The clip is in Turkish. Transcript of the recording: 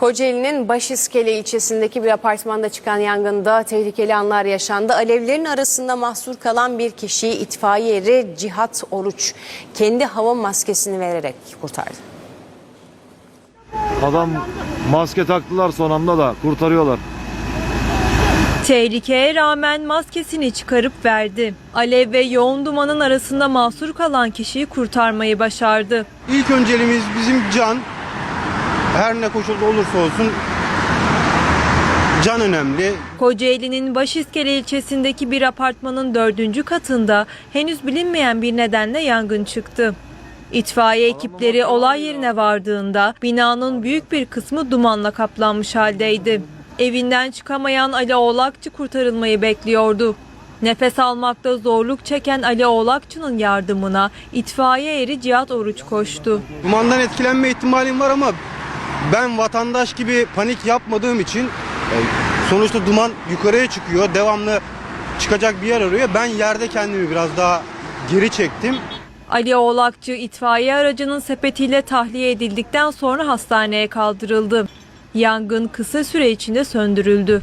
Kocaeli'nin Başiskele ilçesindeki bir apartmanda çıkan yangında tehlikeli anlar yaşandı. Alevlerin arasında mahsur kalan bir kişiyi itfaiye eri Cihat Oruç kendi hava maskesini vererek kurtardı. Adam maske taktılar son anda da kurtarıyorlar. Tehlikeye rağmen maskesini çıkarıp verdi. Alev ve yoğun dumanın arasında mahsur kalan kişiyi kurtarmayı başardı. İlk önceliğimiz bizim can. Her ne koşulda olursa olsun can önemli. Kocaeli'nin Başiskele ilçesindeki bir apartmanın dördüncü katında henüz bilinmeyen bir nedenle yangın çıktı. İtfaiye ekipleri olay yerine vardığında binanın büyük bir kısmı dumanla kaplanmış haldeydi. Evinden çıkamayan Ali Oğlakçı kurtarılmayı bekliyordu. Nefes almakta zorluk çeken Ali Oğlakçı'nın yardımına itfaiye eri Cihat Oruç koştu. Dumandan etkilenme ihtimalim var ama ben vatandaş gibi panik yapmadığım için e, sonuçta duman yukarıya çıkıyor. Devamlı çıkacak bir yer arıyor. Ben yerde kendimi biraz daha geri çektim. Ali Oğlakçı itfaiye aracının sepetiyle tahliye edildikten sonra hastaneye kaldırıldı. Yangın kısa süre içinde söndürüldü.